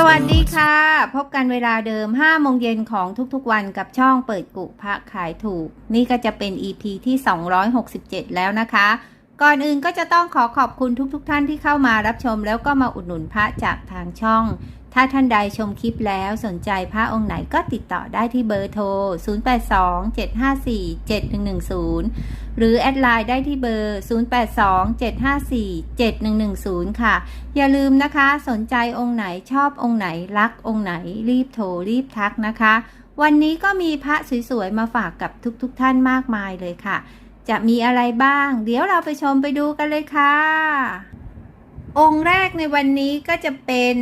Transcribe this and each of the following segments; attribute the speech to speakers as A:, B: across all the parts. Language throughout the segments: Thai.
A: สวัสดีค่ะ พบกันเวลาเดิม5โมงเย็นของทุกๆวันกับช่องเปิดกุพระขายถูก นี่ก็จะเป็น EP ที่ 267 แล้วนะคะ ก่อนอื่นก็จะต้องขอขอบคุณทุกๆทท่านที่เข้ามารับชมแล้วก็มาอุดหนุนพระจากทางช่อง ถ้าท่านใดชมคลิปแล้วสนใจพระองค์ไหนก็ติดต่อได้ที่เบอร์โทร 0827547110 หรือแอดไลน์ได้ที่เบอร์ 0827547110 ค่ะ อย่าลืมนะคะ สนใจองค์ไหนชอบองค์ไหนรักองค์ไหนรีบโทรรีบทักนะคะ วันนี้ก็มีพระสวยๆมาฝากกับทุกๆทท่านมากมายเลยค่ะ จะมีอะไรบ้าง เดี๋ยวเราไปชมไปดูกันเลยค่ะ องค์แรกในวันนี้ก็จะเป็น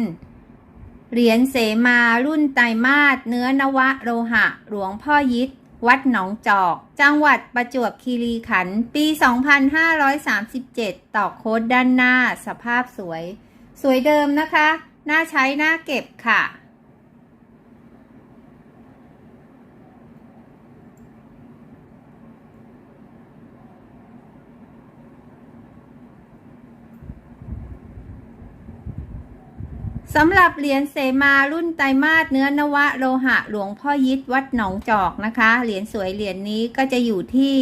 A: เหรียญเสมารุ่นไตมาสเนื้อนวะโลหะ หลวงพ่อยิตวัดหนองจอก จังหวัดประจวบคีรีขันธ์ปี 2537 ต่อโค้ดด้านหน้า สภาพสวย สวยเดิมนะคะ น่าใช้น่าเก็บค่ะ สำหรับเหรียญเสมารุ่นไตรมาสเนื้อนวะโลหะหลวงพ่อยิดวัดหนองจอกนะคะ เหรียญสวยเหรียญนี้ก็จะอยู่ที่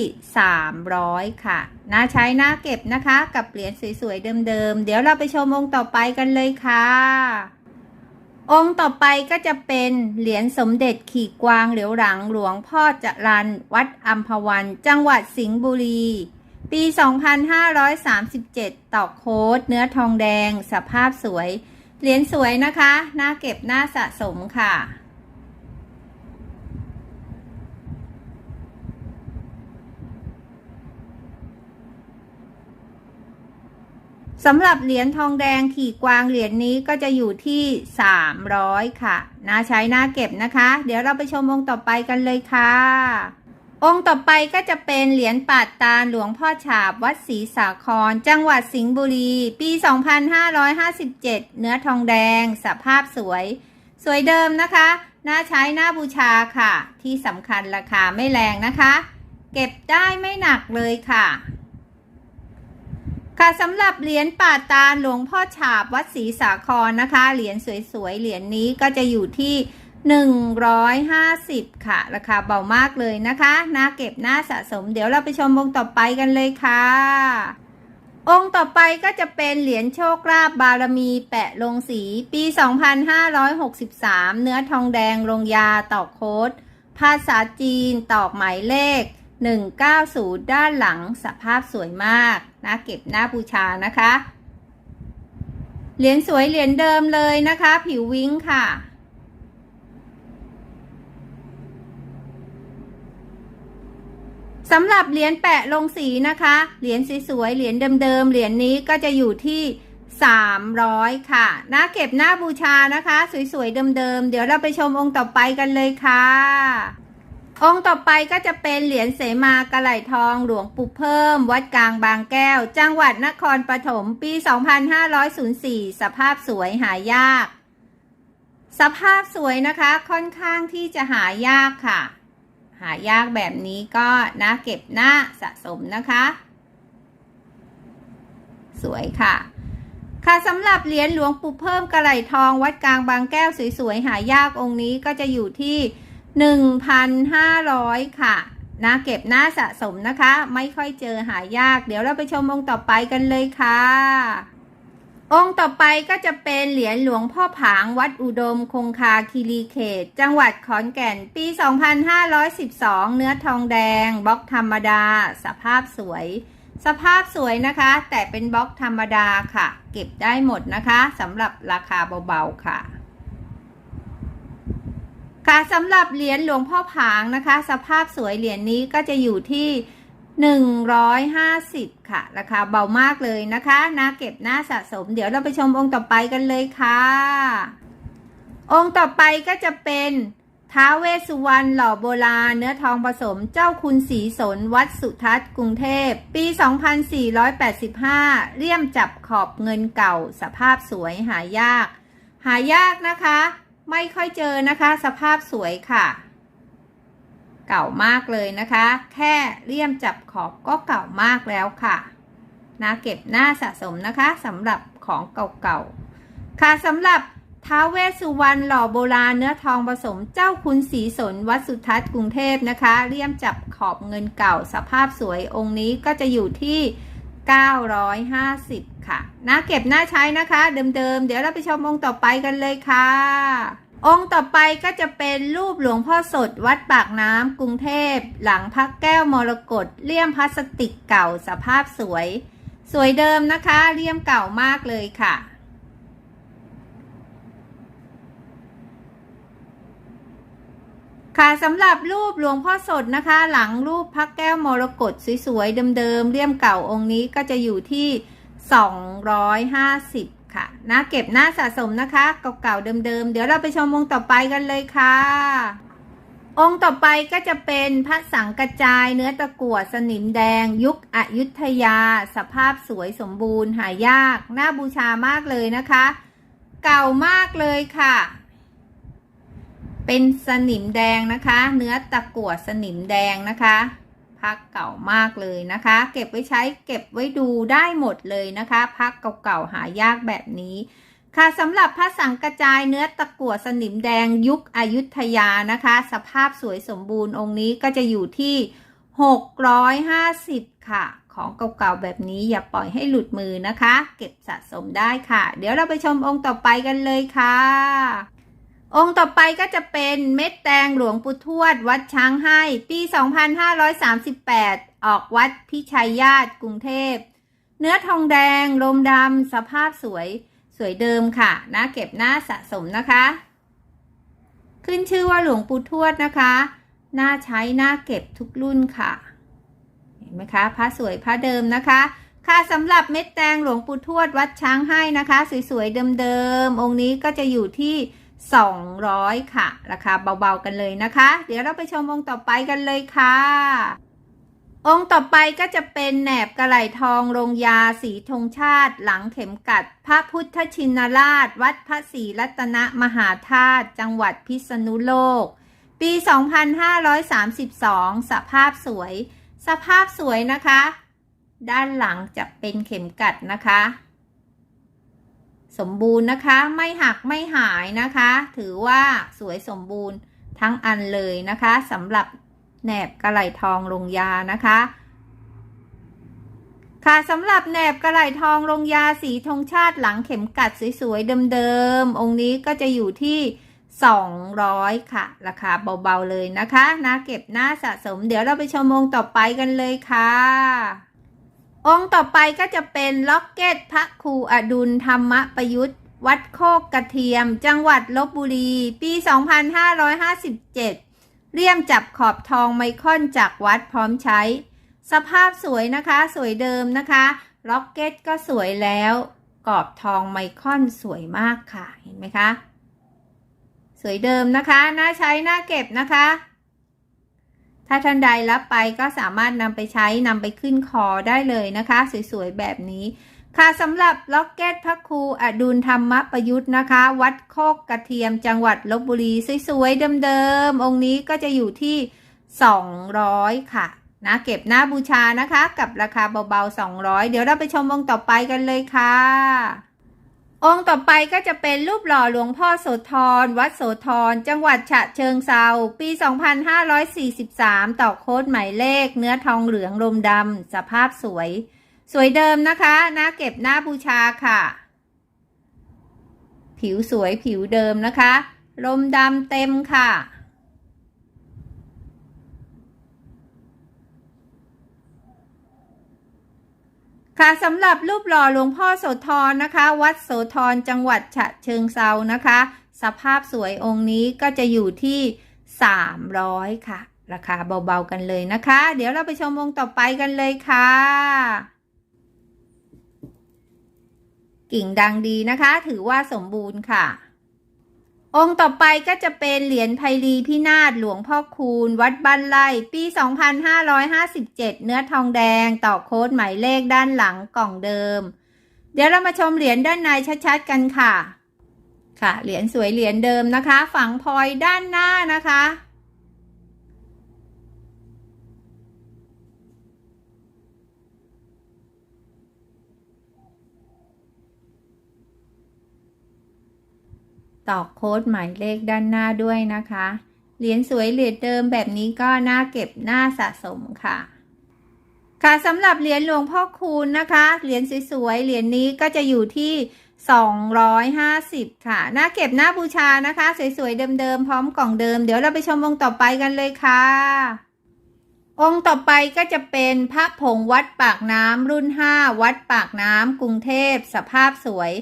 A: 300 ค่ะน่าใช้น่าเก็บนะคะ กับเหรียญสวยๆเดิมๆ เดี๋ยวเราไปชมองค์ต่อไปกันเลยค่ะ องค์ต่อไปก็จะเป็นเหรียญสมเด็จขี่กวางเหลียวหลังหลวงพ่อจรันวัดอัมพวัน จังหวัดสิงห์บุรีปี 2537 ต่อโค้ดเนื้อทองแดง สภาพสวย เหรียญสวยนะคะน่าเก็บน่าสะสมค่ะ สำหรับเหรียญทองแดงขี่กวางเหรียญนี้ก็จะอยู่ที่ 300 ค่ะน่าใช้น่าเก็บนะคะ เดี๋ยวเราไปชมองค์ต่อไปกันเลยค่ะ องค์ต่อไปก็จะเป็นเหรียญปาดตาหลวงพ่อฉาบวัดศรีสาคร จังหวัดสิงห์บุรี ปี 2557 เนื้อทองแดง สภาพสวย สวยเดิมนะคะ น่าใช้น่าบูชาค่ะ ที่สำคัญราคาไม่แรงนะคะ เก็บได้ไม่หนักเลยค่ะค่ะสำหรับเหรียญป่าตาหลวงพ่อฉาบวัดศรีสาครนะคะ เหรียญสวยๆ เหรียญนี้ก็จะอยู่ที่ 150 ค่ะ ราคาเบามากเลยนะคะน่าเก็บน่าสะสม เดี๋ยวเราไปชมองค์ต่อไปกันเลยค่ะ องค์ต่อไปก็จะเป็นเหรียญโชคลาภบารมีแปะลงสีปี 2563 เนื้อทองแดงลงยาตอกโค้ด ภาษาจีนตอกหมายเลข 190 ด้านหลังสภาพสวยมากน่าเก็บน่าบูชานะคะ เหรียญสวยเหรียญเดิมเลยนะคะ ผิววิ้งค่ะ สำหรับเหรียญแปะลงสีนะคะ เหรียญสวยๆ เหรียญเดิมๆ เหรียญนี้ก็จะอยู่ที่ 300 ค่ะน่าเก็บหน่าบูชานะคะ สวยๆ เดิมๆ เดี๋ยวเราไปชมองค์ต่อไปกันเลยค่ะ องค์ต่อไปก็จะเป็นเหรียญเสมากระไหลทองหลวงปู่เพิ่ม วัดกลางบางแก้ว จังหวัดนครปฐมปี 2504 สภาพสวยหายาก สภาพสวยนะคะค่อนข้างที่จะหายากค่ะ หายากแบบนี้ก็น่าเก็บหน่าสะสมนะคะ สวยค่ะ ค่ะสำหรับเหรียญหลวงปู่เพิ่มกระไหลทองวัดกลางบางแก้วสวยๆหายากองค์นี้ก็จะอยู่ที่ 1,500 ค่ะน่าเก็บหน่าสะสมนะคะ ไม่ค่อยเจอหายาก เดี๋ยวเราไปชมองค์ต่อไปกันเลยค่ะ องค์ต่อไปก็จะเป็นเหรียญหลวงพ่อผางวัดอุดมคงคาคีรีเขต จังหวัดขอนแก่นปี 2512 เนื้อทองแดง บล็อกธรรมดา สภาพสวย สภาพสวยนะคะ แต่เป็นบล็อกธรรมดาค่ะ เก็บได้หมดนะคะสำหรับราคาเบาๆค่ะ ค่ะสำหรับเหรียญหลวงพ่อผางนะคะ สภาพสวยเหรียญนี้ก็จะอยู่ที่ 150 ค่ะ ราคาเบามากเลยนะคะน่าเก็บน่าสะสม เดี๋ยวเราไปชมองค์ต่อไปกันเลยค่ะ องค์ต่อไปก็จะเป็นท้าเวสุวรรณหล่อโบราณเนื้อทองผสมเจ้าคุณศรีสนวัดสุทัศน์กรุงเทพ ปี 2485 เลี่ยมจับขอบเงินเก่า สภาพสวยหายาก หายากนะคะ ไม่ค่อยเจอนะคะ สภาพสวยค่ะ เก่ามากเลยนะคะ แค่เลี่ยมจับขอบก็เก่ามากแล้วค่ะนะเก็บหน้าสะสมนะคะสำหรับของเก่าๆ ค่ะสำหรับท้าวเวสสุวรรณหล่อโบราณเนื้อทองผสมเจ้าคุณศรีสนวัดสุทัศน์กรุงเทพนะคะ เลี่ยมจับขอบเงินเก่าสภาพสวยองค์นี้ก็จะอยู่ที่ 950 ค่ะนะเก็บหน้าใช้นะคะ เดิมๆ เดี๋ยวเราไปชมองค์ต่อไปกันเลยค่ะ องค์ต่อไปก็จะเป็นรูปหลวงพ่อสดวัดปากน้ำกรุงเทพ หลังพักแก้วมรกตเลี่ยมพลาสติกเก่าสภาพสวย สวยเดิมนะคะเลี่ยมเก่ามากเลยค่ะ ค่ะสำหรับรูปหลวงพ่อสดนะคะ หลังรูปพักแก้วมรกตสวยๆเดิมๆเลี่ยมเก่าองค์นี้ก็จะอยู่ที่ 250 ค่ะนะเก็บหน้าสะสมนะคะเก่าๆเดิมๆ เดี๋ยวเราไปชมองค์ต่อไปกันเลยค่ะ องค์ต่อไปก็จะเป็นพระสังกระจายเนื้อตะกั่วสนิมแดง ยุคอยุธยา สภาพสวยสมบูรณ์หายาก น่าบูชามากเลยนะคะ เก่ามากเลยค่ะ เป็นสนิมแดงนะคะ เนื้อตะกั่วสนิมแดงนะคะ พักเก่ามากเลยนะคะ เก็บไว้ใช้เก็บไว้ดูได้หมดเลยนะคะพักเก่าๆหายากแบบนี้ค่ะสำหรับพระสังกระจายเนื้อตะกั่วสนิมแดงยุคอยุธยานะคะ สภาพสวยสมบูรณ์องค์นี้ก็จะอยู่ที่ 650 ค่ะ ของเก่าๆแบบนี้อย่าปล่อยให้หลุดมือนะคะ เก็บสะสมได้ค่ะ เดี๋ยวเราไปชมองค์ต่อไปกันเลยค่ะ องค์ต่อไปก็จะเป็นเม็ดแตงหลวงปู่ทวด วัดช้างให้ ปี 2538 ออกวัดพิชัยญาติกรุงเทพ เนื้อทองแดง ลมดำ สภาพสวย สวยเดิมค่ะนะเก็บหน้าสะสมนะคะ ขึ้นชื่อว่าหลวงปู่ทวดนะคะ น่าใช้น่าเก็บทุกรุ่นค่ะ เห็นไหมคะ พระสวยพระเดิมนะคะ ค่ะสำหรับเม็ดแตงหลวงปู่ทวด วัดช้างให้นะคะ สวยๆเดิมๆ องค์นี้ก็จะอยู่ที่ 200 ค่ะ ราคาเบาๆกันเลยนะคะ เดี๋ยวเราไปชมองค์ต่อไปกันเลยค่ะ องค์ต่อไปก็จะเป็นแหนบกระไหลทองลงยาสีธงชาติ หลังเข็มกัด พระพุทธชินราช วัดพระศรีรัตนมหาธาตุจังหวัดพิษณุโลก ปี 2532 สภาพสวย สภาพสวยนะคะ ด้านหลังจะเป็นเข็มกัดนะคะ สมบูรณ์นะคะ ไม่หักไม่หายนะคะ ถือว่าสวยสมบูรณ์ทั้งอันเลยนะคะสำหรับแหนบกระไหลทองลงยานะคะ ค่ะสำหรับแหนบกระไหลทองลงยาสีธงชาติหลังเข็มกัดสวยๆเดิมๆองค์นี้ก็จะอยู่ที่ 200 ค่ะ ราคาเบาๆเลยนะคะนะเก็บหน้าสะสม เดี๋ยวเราไปชมองค์ต่อไปกันเลยค่ะ องค์ต่อไปก็จะเป็นล็อกเก็ตพระครูอดุลธรรมประยุทธ์ วัดโคกกระเทียม จังหวัดลบบุรี ปี 2557 เลี่ยมจับขอบทองไมคอนจากวัดพร้อมใช้ สภาพสวยนะคะ สวยเดิมนะคะ ล็อกเก็ตก็สวยแล้ว กรอบทองไมคอนสวยมากค่ะ เห็นไหมคะ สวยเดิมนะคะ น่าใช้ น่าเก็บนะคะ ถ้าท่านใดรับไปก็สามารถนำไปใช้นำไปขึ้นคอได้เลยนะคะ สวยๆ แบบนี้ ค่ะสำหรับล็อกเก็ตพระครูอดุลธรรมประยุทธ์นะคะ วัดโคกกระเทียมจังหวัดลบบุรี สวยๆ เดิมๆ องค์นี้ก็จะอยู่ที่ 200 ค่ะนะเก็บหน้าบูชานะคะ กับราคาเบาๆ 200 เดี๋ยวเราไปชมองค์ต่อไปกันเลยค่ะ องค์ต่อไปก็จะเป็นรูปหล่อหลวงพ่อโสธร วัดโสธร จังหวัดฉะเชิงเซาปี 2543 ต่อโค้ดหมายเลข เนื้อทองเหลืองลมดำ สภาพสวย สวยเดิมนะคะนะเก็บหน้าบูชาค่ะ ผิวสวยผิวเดิมนะคะ ลมดำเต็มค่ะ ค่ะสำหรับรูปหล่อหลวงพ่อโสธรนะคะ วัดโสธรจังหวัดฉะเชิงเซานะคะ สภาพสวยองค์นี้ก็จะอยู่ที่ 300 ค่ะ ราคาเบาๆกันเลยนะคะ เดี๋ยวเราไปชมองค์ต่อไปกันเลยค่ะ กิ่งดังดีนะคะ ถือว่าสมบูรณ์ค่ะ องค์ต่อไปก็จะเป็นเหรียญไพลีพินาศหลวงพ่อคูณ วัดบ้านไร่ปี 2557 เนื้อทองแดงต่อโค้ดหมายเลขด้านหลังกล่องเดิม เดี๋ยวเรามาชมเหรียญด้านในชัดๆกันค่ะ ค่ะเหรียญสวยเหรียญเดิมนะคะ ฝังพลอยด้านหน้านะคะ ตอกโค้ดหมายเลขด้านหน้าด้วยนะคะ เหรียญสวยเหรียญเดิมแบบนี้ก็น่าเก็บน่าสะสมค่ะ ค่ะสำหรับเหรียญหลวงพ่อคูณนะคะ เหรียญสวยๆ เหรียญนี้ก็จะอยู่ที่ 250 ค่ะ น่าเก็บน่าบูชานะคะ สวยๆ เดิมๆ พร้อมกล่องเดิม เดี๋ยวเราไปชมองค์ต่อไปกันเลยค่ะองค์ต่อไปก็จะเป็นพระผงวัดปากน้ำรุ่น 5 วัดปากน้ำกรุงเทพ สภาพสวย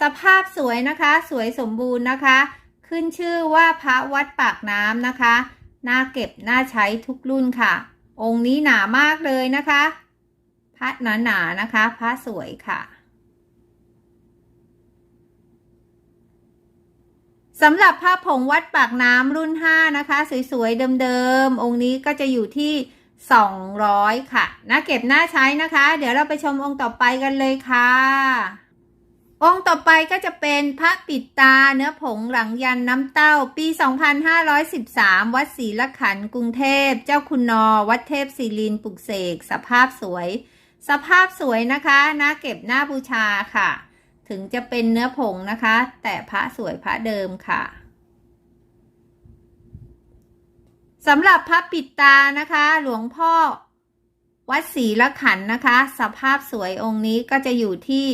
A: สภาพสวยนะคะ สวยสมบูรณ์นะคะ ขึ้นชื่อว่าพระวัดปากน้ำนะคะ น่าเก็บน่าใช้ทุกรุ่นค่ะ องค์นี้หนามากเลยนะคะ พระหนาๆนนะคะ พระสวยค่ะสำหรับผ้าผงวัดปากน้ำรุ่น 5 นะคะ สวยๆเดิมๆองค์นี้ก็จะอยู่ที่ 200 ค่ะน่าเก็บน่าใช้นะคะ เดี๋ยวเราไปชมองค์ต่อไปกันเลยค่ะ องค์ต่อไปก็จะเป็นพระปิดตาเนื้อผงหลังยันน้ำเต้า ปี 2513 วัดศรีละขันกรุงเทพ เจ้าคุณนอ วัดเทพศิรินปุกเสก สภาพสวย สภาพสวยนะคะน่าเก็บน่าบูชาค่ะ ถึงจะเป็นเนื้อผงนะคะ แต่พระสวยพระเดิมค่ะสำหรับพระปิดตานะคะ หลวงพ่อ วัดศรีละขันนะคะ สภาพสวยองค์นี้ก็จะอยู่ที่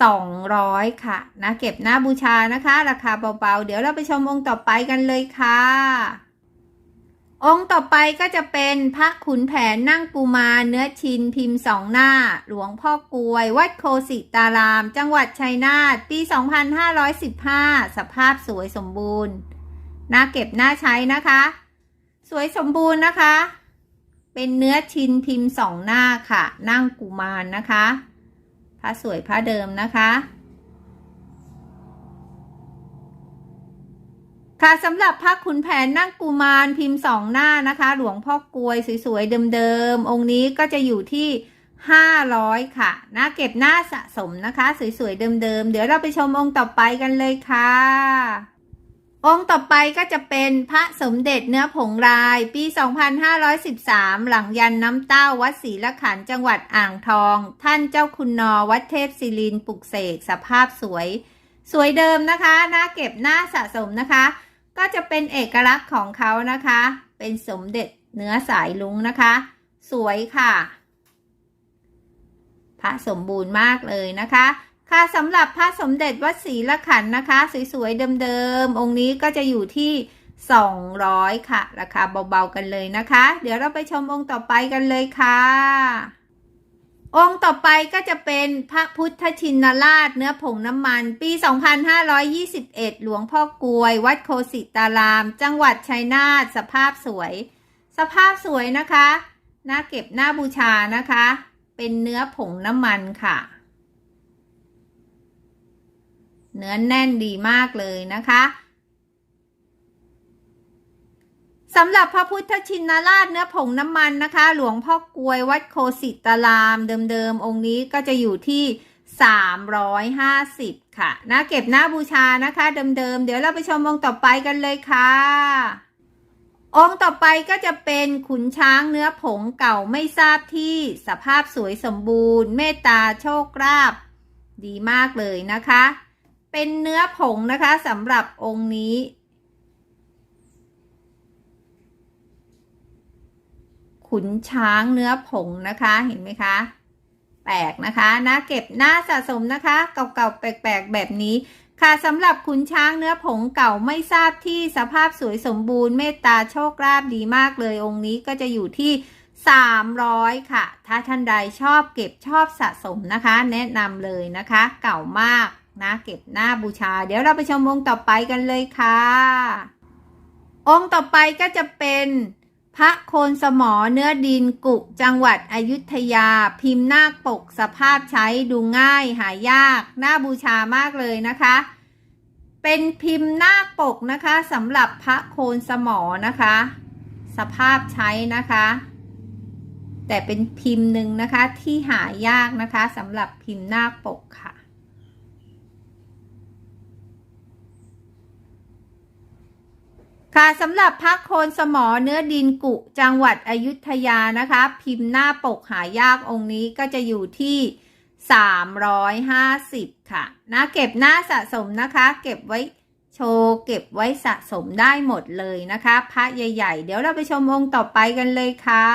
A: 200 ค่ะนะเก็บหน้าบูชานะคะ ราคาเบาๆ เดี๋ยวเราไปชมองค์ต่อไปกันเลยค่ะ องค์ต่อไปก็จะเป็นพระขุนแผนนั่งกุมารเนื้อชินพิมพ์สองหน้า หลวงพ่อกลวย วัดโคสิตาราม จังหวัดชัยนาทปี 2515 สภาพสวยสมบูรณ์น่าเก็บน่าใช้นะคะ สวยสมบูรณ์นะคะ เป็นเนื้อชินพิมพ์สองหน้าค่ะ นั่งกุมารนะคะ พระสวยพระเดิมนะคะค่ะสำหรับพระขุนแผนนั่งกุมารพิมพ์สองหน้านะคะ หลวงพ่อกลวยสวยๆเดิมๆองค์นี้ก็จะอยู่ที่ 500 ค่ะน่าเก็บหน้าสะสมนะคะ สวยๆเดิมๆเดี๋ยวเราไปชมองค์ต่อไปกันเลยค่ะ องค์ต่อไปก็จะเป็นพระสมเด็จเนื้อผงลาย ปี 2513 หลังยันน้ำเต้าวัดศรีละขันจังหวัดอ่างทอง ท่านเจ้าคุณนอวัดเทพศิรินปลุกเสกสภาพสวย สวยเดิมนะคะน่าเก็บหน่าสะสมนะคะ ก็จะเป็นเอกลักษณ์ของเขานะคะ เป็นสมเด็จเนื้อสายลุงนะคะ สวยค่ะ พระสมบูรณ์มากเลยนะคะ ค่ะสำหรับพระสมเด็จวัดศรีละขันนะคะ สวยๆเดิมๆองค์นี้ก็จะอยู่ที่ 200 ค่ะ ราคาเบาๆกันเลยนะคะ เดี๋ยวเราไปชมองค์ต่อไปกันเลยค่ะ องค์ต่อไปก็จะเป็นพระพุทธชินราชเนื้อผงน้ำมันปี 2521 หลวงพ่อกลวย วัดโคสิตาราม จังหวัดชัยนาทสภาพสวย สภาพสวยนะคะน่าเก็บน่าบูชานะคะ เป็นเนื้อผงน้ำมันค่ะ เนื้อแน่นดีมากเลยนะคะสำหรับพระพุทธชินราชเนื้อผงน้ำมันนะคะ หลวงพ่อกลวยวัดโคสิตารามเดิมๆ องค์นี้ก็จะอยู่ที่ 350 ค่ะน่าเก็บหน่าบูชานะคะเดิมๆ เดี๋ยวเราไปชมองค์ต่อไปกันเลยค่ะ องค์ต่อไปก็จะเป็นขุนช้างเนื้อผงเก่าไม่ทราบที่สภาพสวยสมบูรณ์ เมตตาโชคลาภดีมากเลยนะคะ เป็นเนื้อผงนะคะสำหรับองค์นี้ ขุนช้างเนื้อผงนะคะเห็นไหมคะ แปลกนะคะน่าเก็บน่าสะสมนะคะ เก่าๆแปลกๆแบบนี้ค่ะสำหรับขุนช้างเนื้อผงเก่าไม่ทราบที่สภาพสวยสมบูรณ์เมตตาโชคลาภดีมากเลยองค์นี้ก็จะอยู่ที่ 300 ค่ะ ถ้าท่านใดชอบเก็บชอบสะสมนะคะ แนะนำเลยนะคะ เก่ามาก นะเก็บหน้าบูชา เดี๋ยวเราไปชมองค์ต่อไปกันเลยค่ะ องค์ต่อไปก็จะเป็นพระโคนสมอเนื้อดินกุจังหวัดอยุธยา พิมพ์นาคปกสภาพใช้ดูง่ายหายากหน่าบูชามากเลยนะคะ เป็นพิมพ์หน้าปกนะคะสำหรับพระโคนสมอนะคะ สภาพใช้นะคะ แต่เป็นพิมพ์หนึ่งนะคะที่หายากนะคะสำหรับพิมพ์หน้าปกค่ะ ค่ะสำหรับพระโคนสมอเนื้อดินกุจังหวัดอยุธยานะคะ พิมพ์หน้าปกหายากองค์นี้ก็จะอยู่ที่ 350 ค่ะนะเก็บหน้าสะสมนะคะ เก็บไว้โชว์เก็บไว้สะสมได้หมดเลยนะคะพระใหญ่ๆ เดี๋ยวเราไปชมองค์ต่อไปกันเลยค่ะ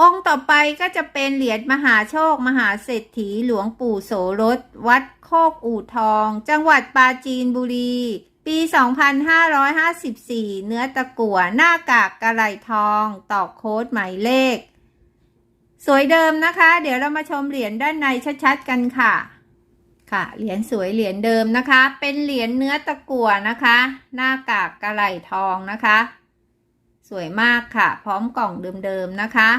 A: องค์ต่อไปก็จะเป็นเหรียญมหาโชค มหาเศรษฐีหลวงปู่โสรสวัดโคกอู่ทอง จังหวัดปราจีนบุรี ปี 2554 เนื้อตะกั่วหน้ากากกระไหลทองตอกโค้ดหมายเลข สวยเดิมนะคะ เดี๋ยวเรามาชมเหรียญด้านในชัดๆกันค่ะ ค่ะเหรียญสวยเหรียญเดิมนะคะ เป็นเหรียญเนื้อตะกั่วนะคะ หน้ากากกระไหลทองนะคะ สวยมากค่ะ พร้อมกล่องเดิมๆนะคะ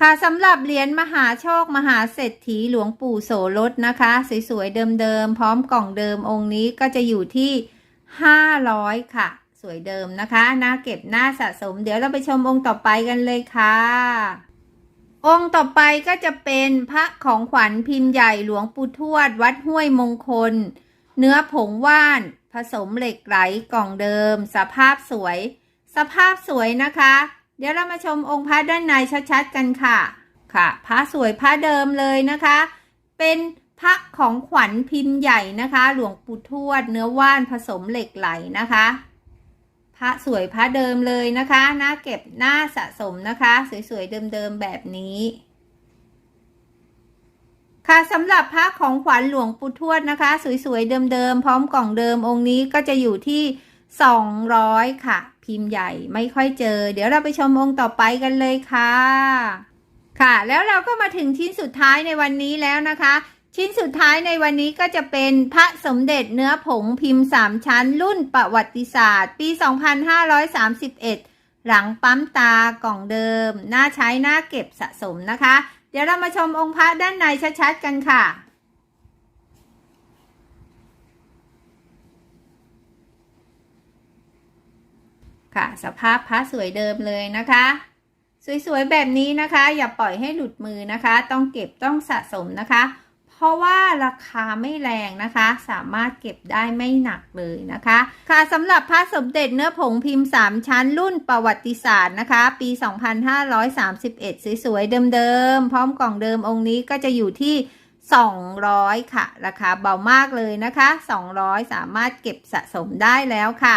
A: ค่ะสำหรับเหรียญมหาโชคมหาเศรษฐีหลวงปู่โสรสนะคะ สวยๆเดิมๆพร้อมกล่องเดิมองค์นี้ก็จะอยู่ที่ 500 ค่ะ สวยเดิมนะคะน่าเก็บน้าสะสม เดี๋ยวเราไปชมองค์ต่อไปกันเลยค่ะ องค์ต่อไปก็จะเป็นพระของขวัญพิมพ์ใหญ่หลวงปู่ทวด วัดห้วยมงคล เนื้อผงว่าน ผสมเหล็กไหลกล่องเดิม สภาพสวย สภาพสวยนะคะ เดี๋ยวเรามาชมองค์พระด้านในชัดๆกันค่ะ ค่ะ พระสวยพระเดิมเลยนะคะ เป็นพระของขวัญพิมพ์ใหญ่นะคะ หลวงปู่ทวดเนื้อว่านผสมเหล็กไหลนะคะ พระสวยพระเดิมเลยนะคะหน้าเก็บหน้าสะสมนะคะ สวยๆเดิมๆแบบนี้ค่ะสำหรับพระของขวัญหลวงปู่ทวดนะคะ สวยๆเดิมๆพร้อมกล่องเดิมองค์นี้ก็จะอยู่ที่ 200 ค่ะ พิมพ์ใหญ่ไม่ค่อยเจอ เดี๋ยวเราไปชมองค์ต่อไปกันเลยค่ะ ค่ะแล้วเราก็มาถึงชิ้นสุดท้ายในวันนี้แล้วนะคะ ชิ้นสุดท้ายในวันนี้ก็จะเป็นพระสมเด็จเนื้อผงพิมพ์สามชั้น รุ่นประวัติศาสตร์ ปี 2531 หลังปั๊มตากล่องเดิมน่าใช้น่าเก็บสะสมนะคะ เดี๋ยวเรามาชมองค์พระด้านในชัดๆกันค่ะ ค่ะ สภาพพระสวยเดิมเลยนะคะ สวยๆแบบนี้นะคะ อย่าปล่อยให้หลุดมือนะคะ ต้องเก็บต้องสะสมนะคะ เพราะว่าราคาไม่แรงนะคะ สามารถเก็บได้ไม่หนักเลยนะคะ ค่ะสำหรับพระสมเด็จเนื้อผงพิมพ์ 3 ชั้นรุ่นประวัติศาสตร์นะคะ ปี 2531 สวยๆเดิมๆพร้อมกล่องเดิมองค์นี้ก็จะอยู่ที่200 ค่ะ ราคาเบามากเลยนะคะ 200 สามารถเก็บสะสมได้แล้วค่ะ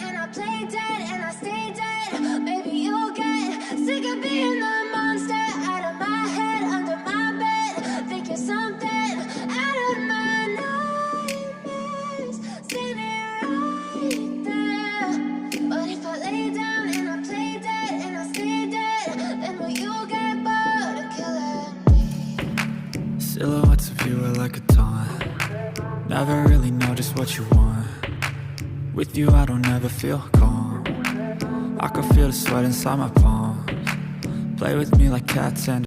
B: you want. With you, I don't ever feel calm. I can feel the sweat inside my palms. Play with me like cats and